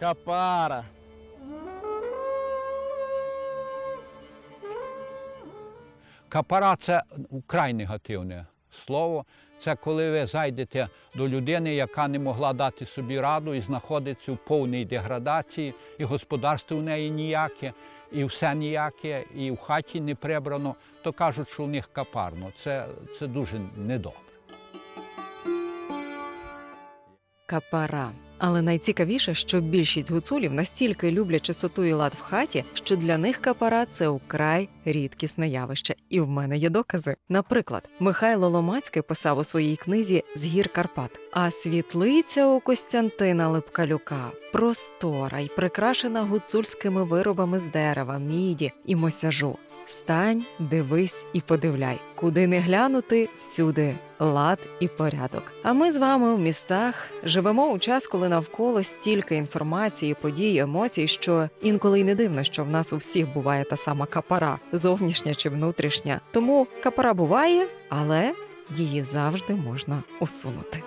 Капара. Капара це вкрай негативне слово. Це коли ви зайдете до людини, яка не могла дати собі раду і знаходиться в повній деградації, і господарство в неї ніяке, і все ніяке, і в хаті не прибрано, то кажуть, що в них капарно. Це, це дуже недобре. Капара. Але найцікавіше, що більшість гуцулів настільки люблять чистоту і лад в хаті, що для них капара це украй рідкісне явище. І в мене є докази. Наприклад, Михайло Ломацький писав у своїй книзі З гір Карпат. А світлиця у Костянтина Липкалюка простора й прикрашена гуцульськими виробами з дерева, міді і мосяжу. Стань, дивись і подивляй, куди не глянути, всюди лад і порядок. А ми з вами в містах живемо у час, коли навколо стільки інформації, подій, емоцій, що інколи й не дивно, що в нас у всіх буває та сама капара, зовнішня чи внутрішня. Тому капара буває, але її завжди можна усунути.